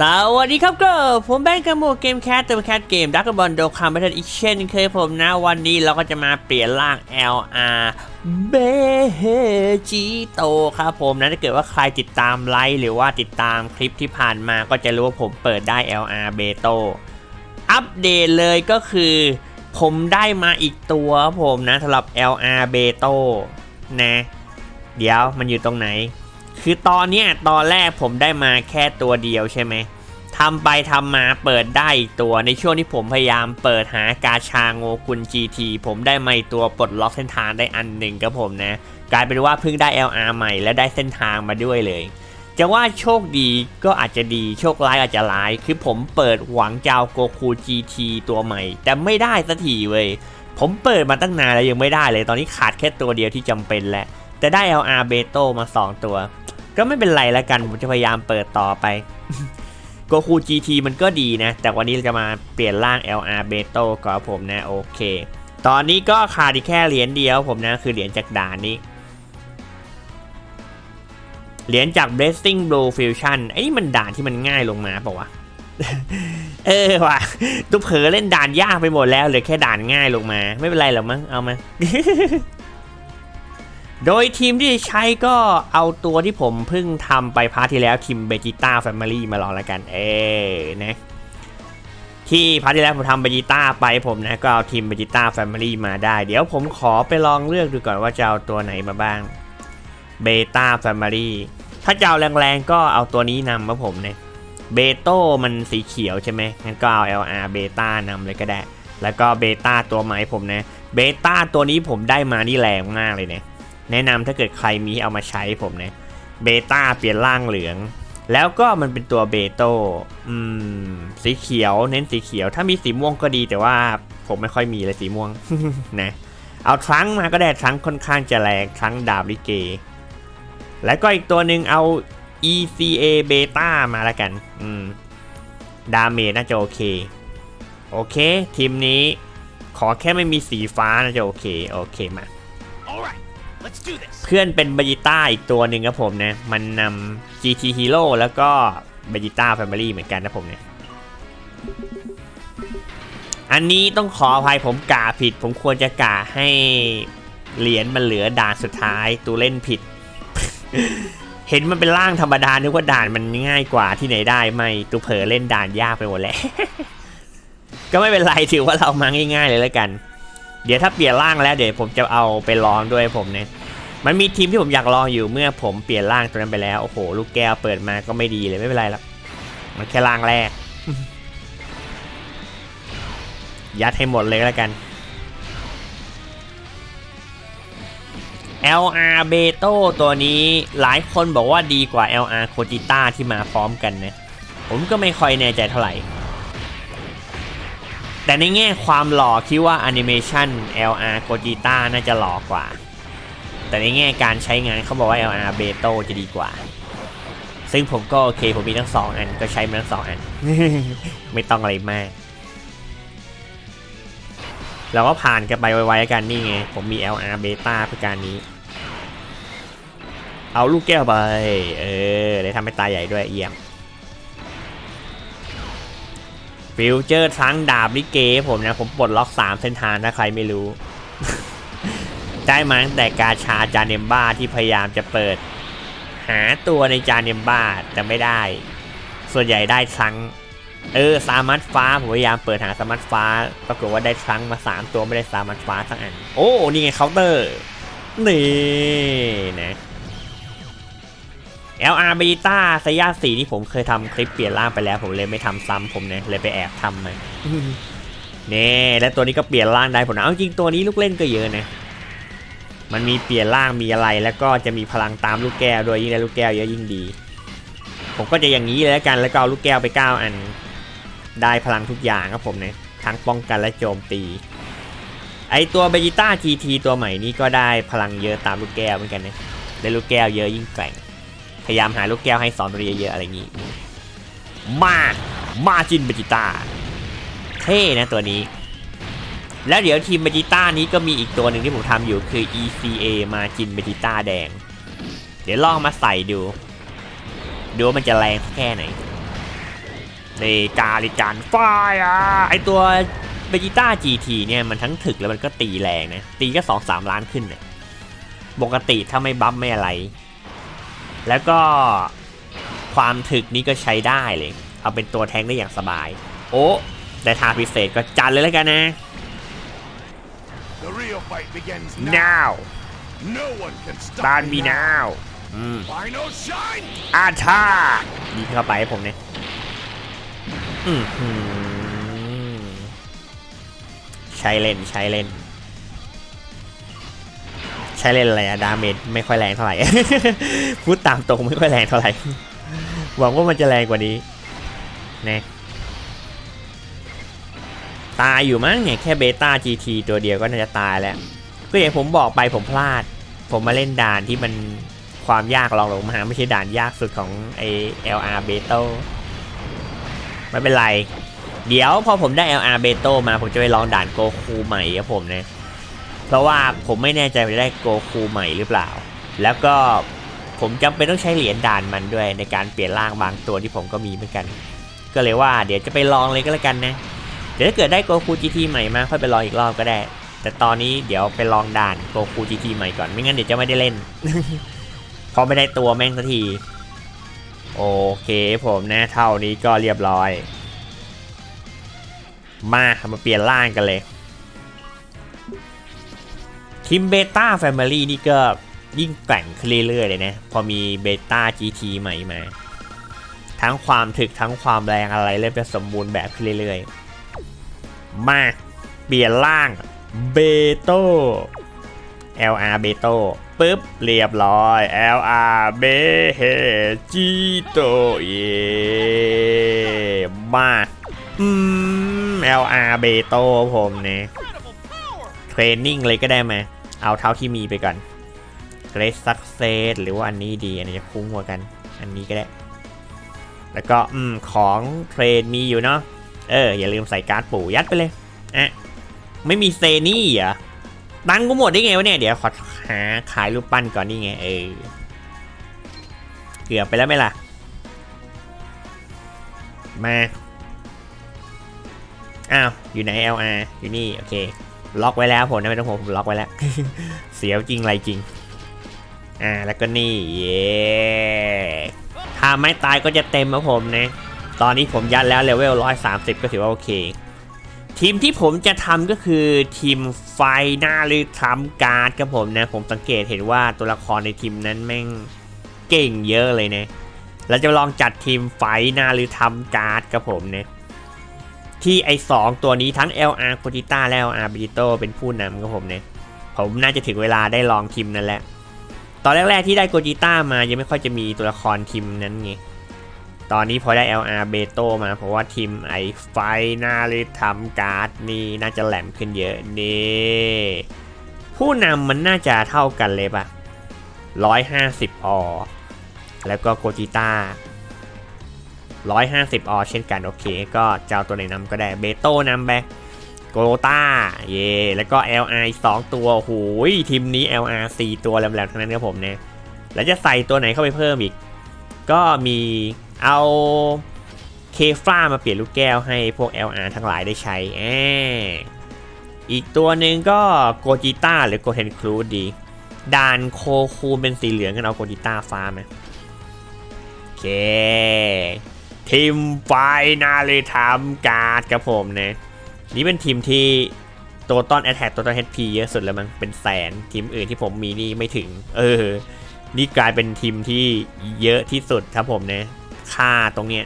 สวัสดีครับก็ผมแบงค์กาโมเกมแคสเติมแคสเกมดักบอลโดคาร์บัตอีกเช่นเคยผมนะวันนี้เราก็จะมาเปลี่ยนร่าง LR เบจิโตครับผมนะถ้าเกิดว่าใครติดตามไลฟ์หรือว่าติดตามคลิปที่ผ่านมาก็จะรู้ว่าผมเปิดได้ LR เบโตอัปเดตเลยก็คือ ผมได้มาอีกตัวครับผมนะสำหรับ LR เบโตนะ เดี๋ยวมันอยู่ตรงไหน คือตอนเนี้ยตอนแรกผมได้มาแค่ตัวเดียวใช่ไหมทำไปทำมาเปิดได้อีกตัวในช่วงที่ผมพยายามเปิดหากาชาโงกุล GT ผมได้มาอีกตัวปลดล็อกเส้นทางได้อันหนึ่งครับผมนะ กลายเป็นว่าเพิ่งได้ LR ใหม่และได้เส้นทางมาด้วยเลยจะว่าโชคดีก็อาจจะดีโชคร้ายอาจจะร้าย คือผมเปิดหวังเจะเอาโกคู GT ตัวใหม่ แต่ไม่ได้สักทีเว้ย ผมเปิดมาตั้งนานแล้วยังไม่ได้เลย ตอนนี้ขาดแค่ตัวเดียวที่จำเป็นแล้วแต่ได้ LR เบโตมา 2 ตัว ก็ไม่เป็นไรแล้วกัน ผมจะพยายามเปิดต่อไปโกคู GT มันก็ดีนะ แต่วันนี้เราจะมาเปลี่ยนร่าง LR เบโตก่อนผมนะ โอเค ตอนนี้ก็ขาดอีกแค่เหรียญเดียวผมนะ คือเหรียญจากด่านนี้เหรียญจาก Blessing Blue Fusion ไอ้นี่มันด่านที่มันง่ายลงมาเปล่าวะ เออว่ะตุ๊เผลอเล่นด่านยากไปหมดแล้วเหลือแค่ด่านง่ายลงมา ไม่เป็นไรหรอกมั้ง เอามา โดยทีมที่ใช้ก็เอาตัวที่ผมเพิ่งทำไปพาร์ทที่แล้วทีมเบจิต้าแฟมิลี่มาลองแล้วกัน เออนะที่พาร์ทที่แล้วผมทำเบจิต้าไปผมนะก็เอาทีมเบจิต้าแฟมิลี่มาได้ เดี๋ยวผมขอไปลองเลือกดูก่อนว่าจะเอาตัวไหนมาบ้างเบต้าแฟมิลี่ถ้าจะเอาแรงๆก็เอาตัวนี้นำมาผมเนี่ยเบโต้มันสีเขียวใช่ไหมงั้นก็เอา LR เบต้านำเลยก็ได้ แล้วก็เบต้าตัวใหม่ผมนะเบต้าตัวนี้ผมได้มานี่แรงมากเลยเนี่ย แนะนำถ้าเกิดใครมีเอามาใช้ผมเนะเบต้าเปลี่ยนร่างเหลือง แล้วก็มันเป็นตัวเบโตอืมสีเขียวเน้นสีเขียว ถ้ามีสีม่วงก็ดีแต่ว่าผมไม่ค่อยมีเลยสีม่วงนะเอาทรังมาก็ได้ทรังค่อนข้างจะแรงทรังดาบลิเก แล้วก็อีกตัวหนึ่งเอา ECA เบต้ามาแล้วกัน อืม ดาเมจน่าจะโอเค โอเค ทีมนี้ ขอแค่ไม่มีสีฟ้าน่าจะโอเค โอเคมา เพื่อนเป็นเบจิต้าอีกตัวหนึ่งครับผมนะ มันนำ GT Hero แล้วก็เบจิต้า Family เหมือนกันนะผมเนี่ย อันนี้ต้องขออภัยผมกาผิด ผมควรจะกาให้เหรียญมันเหลือด่านสุดท้ายตูเล่นผิด เห็นมันเป็นร่างธรรมดานึกว่าด่านมันง่ายกว่าที่ไหนได้ไม่ตูเผลอเล่นด่านยากไปหมดแล้วก็ไม่เป็นไรถือว่าเรามาง่าย ๆ เลยแล้วกัน เดี๋ยวถ้าเปลี่ยนร่างแล้วเดี๋ยวผมจะเอาไปลองด้วยผมเนี่ยมันมีทีมที่ผมอยากลองอยู่เมื่อผมเปลี่ยนร่างตัวนั้นไปแล้วโอ้โหลูกแก้วเปิดมาก็ไม่ดีเลยไม่เป็นไรหรอกมันแค่ร่างแรก ยัดให้หมดเลยแล้วกัน LR เบโตตัวนี้หลายคนบอกว่าดีกว่า LR โคจิต้าที่มาพร้อมกันนะ ผมก็ไม่ค่อยแน่ใจเท่าไหร่ แต่ในแง่ความหล่อคิดว่าแอนิเมชัน LR โ o จิต้าน่าจะหล่อกว่า แต่ในแง่การใช้งานเขาบอกว่า LR เบโตจะดีกว่า ซึ่งผมก็โอเค ผมมีทั้งสองอันก็ใช้มาทั้งสองอัน ไม่ต้องอะไรมากเราก็ผ่านกันไปไวๆแล้วกันนี่ไง ผมมี LR เบต้าเพื่อการนี้ เอาลูกแก้วไป เออเลยทำให้ตาใหญ่ด้วยเยี่ยม ฟิวเจอร์ทั้งดาบลิเกผมนะ ผมปลดล็อก 3 เส้นทางถ้าใครไม่รู้ ได้มาตั้งแต่กาชาจานเนมบ้าที่พยายามจะเปิด หาตัวในจานเนมบ้าแต่ไม่ได้ ส่วนใหญ่ได้ทั้งเออสามัดฟ้าผมพยายามเปิดหาสามัดฟ้าปรากฏว่าได้ทั้งมา 3 ตัวไม่ได้สามัดฟ้าสักอัน โอ้นี่ไงเคาน์เตอร์นี่นะ LR เบต้าสยาสีที่ผมเคยทำคลิปเปลี่ยนร่างไปแล้ว ผมเลยไม่ทำซ้ำผมเนี่ยเลยไปแอบทำมาเนี่และตัวนี้ก็เปลี่ยนร่างได้ผมนะเอาจริงตัวนี้ลูกเล่นก็เยอะนะมันมีเปลี่ยนร่างมีอะไร แล้วก็จะมีพลังตามลูกแก้วด้วยยิ่งได้ลูกแก้วเยอะยิ่งดี ผมก็จะอย่างนี้เลยแล้วกันแล้วก็เอาลูกแก้วไปเก้าอันได้พลังทุกอย่างครับผมเนี่ยทั้งป้องกันและโจมตี ไอตัวเบจิต้า GT ตัวใหม่นี้ก็ได้พลังเยอะตามลูกแก้วเหมือนกันนะได้ลูกแก้วเยอะยิ่งแกร่ง พยายามหาลูกแก้วให้สอนตัวเยอะๆอะไรอย่างนี้ มามาจินเบจิต้าเท่นะตัวนี้ แล้วเดี๋ยวทีมเบจิต้านี้ก็มีอีกตัวหนึ่งที่ผมทำอยู่คือ ECA มาจินเบจิต้าแดง เดี๋ยวลองมาใส่ดู ดูว่ามันจะแรงแค่ไหนในกาลิการไฟอะไอตัวเบจิต้า GT เนี่ยมันทั้งถึกแล้วมันก็ตีแรงนะ ตีก็สองสามล้านขึ้นเนี่ยปกติถ้าไม่บัฟไม่อะไร แล้วก็ความถึกนี้ก็ใช้ได้เลย เอาเป็นตัวแทงได้อย่างสบาย โอ้แต่ทาพิเศษก็จัดเลยแล้วกันนะ The real fight begins now No one can stop บานมี now อืม Final shine! อาชาดีเข้าไปให้ผมเนี่ยอือหือใช้เล่นใช้เล่น ใช้เล่นอะไรอะดาเมจไม่ค่อยแรงเท่าไหร่ พูดตามตรงไม่ค่อยแรงเท่าไหร่ หวังว่ามันจะแรงกว่านี้นะตายอยู่มั้งเนี่ยแค่เบต้า GT ตัวเดียวก็น่าจะตายแล้ว ก็อย่างผมบอกไปผมพลาด ผมมาเล่นด่านที่มันความยากลองลงมาไม่ใช่ด่านยากสุดของไอ LR b e t o ไม่เป็นไร เดี๋ยวพอผมได้ LR b e t o มาผมจะไปลองด่านโกคูใหม่ครับผมนะเพ ราะว่าผมไม่แน่ใจว่าจะได้โกคูใหม่หรือเปล่า แล้วก็ผมจำเป็นต้องใช้เหรียญด่านมันด้วย ในการเปลี่ยนร่างบางตัวที่ผมก็มีเหมือนกัน ก็เลยว่าเดี๋ยวจะไปลองเลยก็แล้วกันนะ เดี๋ยวถ้าเกิดได้โกคู GT ใหม่มาค่อยไปลองอีกรอบก็ได้ แต่ตอนนี้เดี๋ยวไปลองด่านโกคู GT ใหม่ก่อน ไม่งั้นเดี๋ยวจะไม่ได้เล่นเพราะไม่ได้ตัวแม่งสักที โอเคผมนะเท่านี้ก็เรียบร้อย มามาเปลี่ยนร่างกันเลย ทีมเบต้าแฟมิลี่นี่ก็ยิ่งแกร่งขึ้นเรื่อยๆเลยนะ พอมีเบต้า GT ใหม่มา ทั้งความถึกทั้งความแรงอะไรเริ่มจะสมบูรณ์แบบขึ้นเรื่อยๆ มาเปลี่ยนร่างเบโต LR เบโตปึ๊บเรียบร้อย LR เบเฮจิโตเยมาอืม LR เบโตผมเนี่ยเทรนนิ่งเลยก็ได้ไหม เอาเท่าที่มีไปก่อนเกรสซักเซสหรือว่าอันนี้ดี อันนี้จะคุ้มกว่ากัน อันนี้ก็ได้ แล้วก็อืมของเทรนมีอยู่เนาะเออ อย่าลืมใส่การ์ดปู่ยัดไปเลยอะไม่มีเซนี่เหรอตังกูหมดได้ไงวะเนี่ย เดี๋ยวขอหาขายรูปปั้นก่อนนี่ไง เออ เกือบไปแล้วไหมล่ะ มา อ้าว อยู่ไหน LR อยู่นี่ โอเค ล็อกไว้แล้วผมนะไม่ต้องห่วงผมล็อกไว้แล้ว เสียวจริงอะไรจริง อ่าแล้วก็นี่เย้ถ้าไม่ตายก็จะเต็มครับผมนะ ตอนนี้ผมยัดแล้วเลเวล 130 ก็ถือว่าโอเค ทีมที่ผมจะทำก็คือทีมไฟหน้าหรือทำการ์ดครับผมนะ ผมสังเกตเห็นว่าตัวละครในทีมนั้นแม่งเก่งเยอะเลยนะเราจะลองจัดทีมไฟหน้าหรือทำการ์ดครับผมนะ ที่ไอสองตัวนี้ทั้ง LR โคติต้าและ LR บิ t โตเป็นผู้นำครับผมเนี่ย ผมน่าจะถึงเวลาได้ลองทีมนั้นแหละ ตอนแรกๆที่ได้โกจิต้ามายังไม่ค่อยจะมีตัวละครทีมนั้นไง ตอนนี้พอได้ LR เบโตมาเพราะว่าทีมไอไฟน่าเลยทำการ์ดนี่น่าจะแหลมขึ้นเยอะนี่ผู้นำมันน่าจะเท่ากันเลยปะ150อแล้วก็โกจิต้า 150 ออเช่นกันโอเค ก็เจะเอาตัวไหนนำก็ได้เบโต้นำไปโกตาเย่แล้วก็ LR อีก2ตัวโหยทีมนี้ LR 4 ตัวแหลมๆทั้งนั้นครับผมเนี่ยแล้วจะใส่ตัวไหนเข้าไปเพิ่มอีก ก็มีเอาเคฟรามาเปลี่ยนลูกแก้วให้พวก LR ทั้งหลายได้ใช้แออีกตัวหนึ่งก็โกจิต้าหรือโกเทนครูดีด่านโคคูเป็นสีเหลืองกันเอาโกจิต้าฟ้าไหมโอเค ทีมไฟนาเลยทำการ์ดกับผมนะนี่เป็นทีมที่ตัวต้อนแอ t แทกตัวต้อน HP เยอะสุดแล้วมั้งเป็นแสนทีมอื่นที่ผมมีนี่ไม่ถึง เออ นี่กลายเป็นทีมที่เยอะที่สุดครับผมนะค่าตรงเนี้ย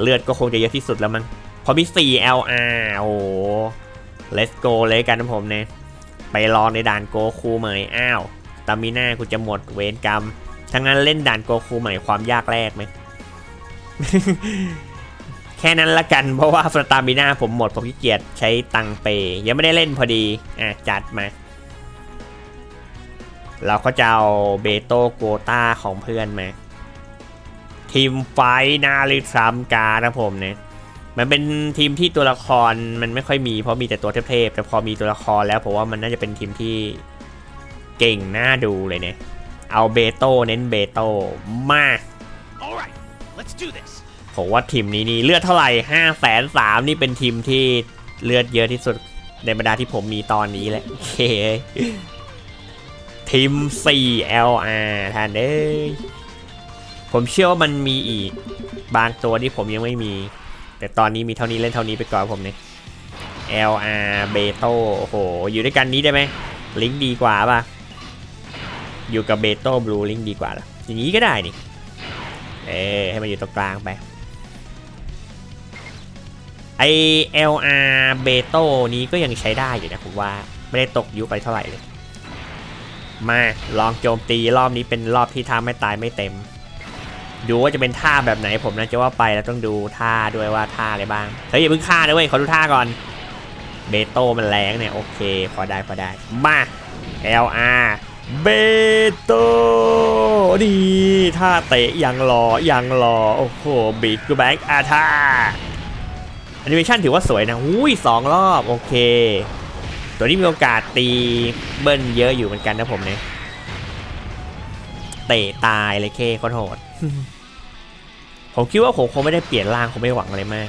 เลือดก็คงจะเยอะที่สุดแล้วมั้งพอมี 4 LR โอ้โห let's go เลยกันนะผมเนี่ยไปรอในด่านโกคูใหม่อ้าวตามิน่ากูจะหมดเวรกรรมทั้งนั้นเล่นด่านโกคูใหม่ความยากแรกไหม แค่นั้นละกันเพราะว่าสตามิน่าผมหมดผมขี้เกียจใช้ตังเปย์ยังไม่ได้เล่นพอดีอะจัดมา เราก็จะเอาเบโตโกตาของเพื่อนมาทีมไฟนาลิทรัมการนะผมเนี่ยมันเป็นทีมที่ตัวละครมันไม่ค่อยมีเพราะมีแต่ตัวเทพๆแต่พอมีตัวละครแล้วผมว่ามันน่าจะเป็นทีมที่เก่งน่าดูเลยเนี่ยเอาเบโตเน้นเบโตมา Alright. ผมว่าทีมนี้นี่เลือดเท่าไหร่ห้าแสนสามนี่เป็นทีมที่เลือดเยอะที่สุดในบรรดาที่ผมมีตอนนี้แหละโอเคทีม 4LR ท่านเอ้ยผมเชื่อว่ามันมีอีก บางตัวที่ผมยังไม่มี แต่ตอนนี้มีเท่านี้เล่นเท่านี้ไปก่อนผมเนี่ย LR เบโตโอ้โห อยู่ด้วยกันนี้ได้ไหม ลิงก์ดีกว่าป่ะ อยู่กับเบโตบลูลิงก์ดีกว่าล่ะอย่างนี้ก็ได้นี่ เออให้มันอยู่ตรงกลางไป ไอ LR เบโตนี้ก็ยังใช้ได้อยู่นะผมว่าไม่ได้ตกยุคไปเท่าไหร่เลย มาลองโจมตีรอบนี้เป็นรอบที่ท่าไม่ตายไม่เต็ม ดูว่าจะเป็นท่าแบบไหนผมนะจะว่าไปแล้วต้องดูท่าด้วยว่าท่าอะไรบ้างเฮ้ยอย่าเพิ่งฆ่านะเว้ยขอดูท่าก่อนเบโตมันแรงเนี่ยโอเค พอได้พอได้มา LR เบโตดีท่าเตะยังรอยังรอ โอ้โหบิ๊กแบ็กอาท่าแอนิเมชันถือว่าสวยนะอุ้ยสองรอบ โอเค ตัวนี้มีโอกาสตีเบิ้ลเยอะอยู่เหมือนกันนะผมเนี่ยเตะตายเลยเคโคตรโหด ผมคิดว่าผมคงไม่ได้เปลี่ยนร่างคงไม่หวังอะไรมาก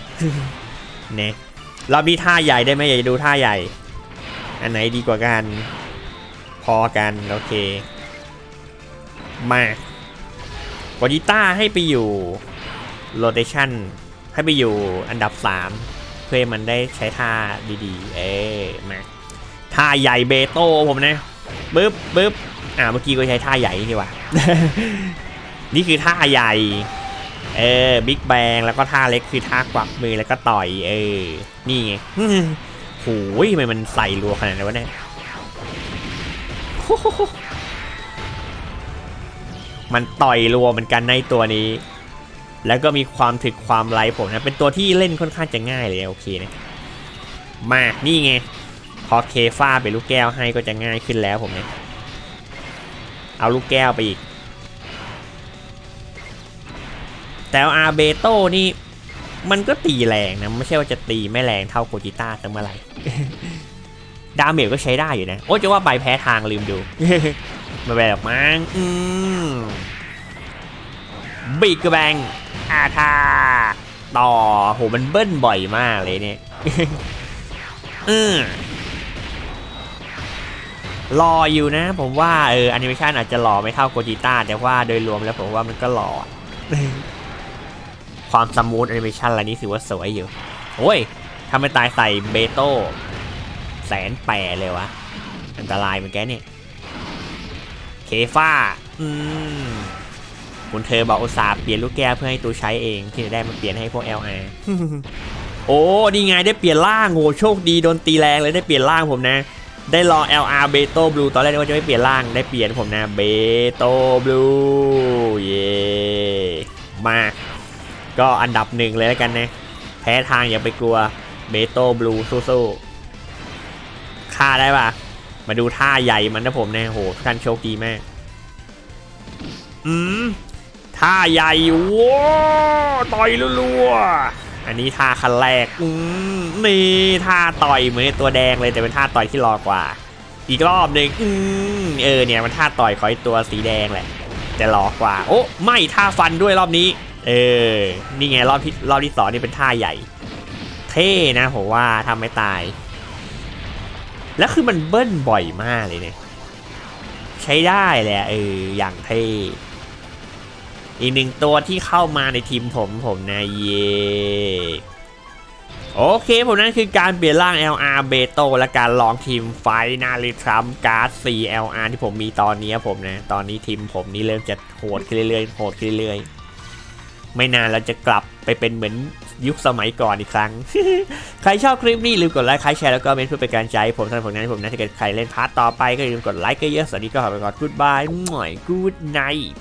เนี่ยรอบนี้ท่าใหญ่ได้ไหมอยากจะดูท่าใหญ่ อันไหนดีกว่ากัน พอกัน โอเค มากอดิต้าให้ไปอยู่โรเ t ชันให้ไปอยู่อันดับ 3 เพื่อให้มันได้ใช้ท่าดีๆ เอ๊มาท่าใหญ่เบโต้ผมนะปึ๊บปึ๊บอ่าเมื่อกี้ก็ใช้ท่าใหญ่นี่ว่านี่คือท่าใหญ่ เออบิ๊กแบงแล้วก็ท่าเล็กคือท่ากวักมือแล้วก็ต่อย เออ นี่ไงโอ้ยทำไมมันใส่รัวขนาดนั้นวะเนี่ย มันต่อยรัวเหมือนกันในตัวนี้ แล้วก็มีความถึกความไร้ผมนะ เป็นตัวที่เล่นค่อนข้างจะง่ายเลยโอเคนะ มา นี่ไง พอเคฟ้าเป็นลูกแก้วให้ก็จะง่ายขึ้นแล้วผมเนี่ยเอาลูกแก้วไปอีก แต่อาเบโต้นี่ มันก็ตีแรงนะ ไม่ใช่ว่าจะตีไม่แรงเท่าโกจิต้าตั้งเมื่อไหร่ ดาเมจก็ใช้ได้อยู่นะ โอ้จะว่าใบแพ้ทางลืมดูม่เป็นหรอกมั้งอืมบิ๊กแบงอาทาต่อโหมันเบิ้ลบ่อยมากเลยเนี่ยอืมรออยู่นะ ผมว่าเออแอนิเมชันอาจจะหล่อไม่เท่าโกจิต้าแต่ว่าโดยรวมแล้วผมว่ามันก็หล่อความสมูทแอนิเมชันอะไรนี้ถือว่าสวยอยู่ โอ้ยทำไมตายใส่เบโต้ แสนแปรเลยวะ อันตรายเหมือนแกเนี่ย เคฟ้า อืมคุณเธอบอกอุตส่าห์เปลี่ยนลูกแก้วเพื่อให้ตูใช้เอง ที่จะได้มาเปลี่ยนให้พวก LR โอ้นี่ไงได้เปลี่ยนร่างโหโชคดีโดนตีแรงเลยได้เปลี่ยนร่างผมนะ ได้ลอง LR เบโต้บลูตอนแรกนึกว่าจะไม่เปลี่ยนร่างได้เปลี่ยนผมนะเบโต้บลูเย่มาก็อันดับหนึ่งเลยแล้วกันนะ แพ้ทางอย่าไปกลัวเบโต้บลูสู้ๆ ฆ่าได้ปะมาดูท่าใหญ่มันนะผมนะโหท่านโชคดีมาก อืมท่าใหญ่ว้าต่อยรัวๆอันนี้ท่าคันแรกอืมนี่ท่าต่อยเหมือนตัวแดงเลยแต่เป็นท่าต่อยที่รอกว่า อีกรอบหนึ่งอืมเออเนี่ยมันท่าต่อยขอยตัวสีแดงแหละ แต่รอกว่า โอ้ไม่ท่าฟันด้วยรอบนี้ เออ นี่ไงรอบที่รอบที่สองนี่เป็นท่าใหญ่ เท่นะผมว่าทำไม่ตาย แล้วคือมันเบิ้ลบ่อยมากเลยเนี่ยใช้ได้เลยอะเอออย่างเท่อีกหนึ่งตัวที่เข้ามาในทีมผมผมนะเย่โอเคผมนั่นคือการเปลี่ยนร่าง LR เบโตและการลองทีมไฟนาลิทรัมการ์ด 4LR ที่ผมมีตอนนี้ผมนะ ตอนนี้ทีมผมนี่เริ่มจะโหดขึ้นเรื่อยๆโหดขึ้นเรื่อยๆ ไม่นานเราจะกลับไปเป็นเหมือนยุคสมัยก่อนอีกครั้ง ใครชอบคลิปนี้ลืมกดไลค์ใครแชร์แล้วก็เมนต์เพื่อเป็นการใจ ผมสำหรับผลงานที่ผมนะถ้าเกิดใครเล่นพาร์ทต่อไปก็อย่าลืมกดไลค์ก็เยอะๆสวัสดีก็ขอไปก่อนกูดบายหน่อยกูดไนท์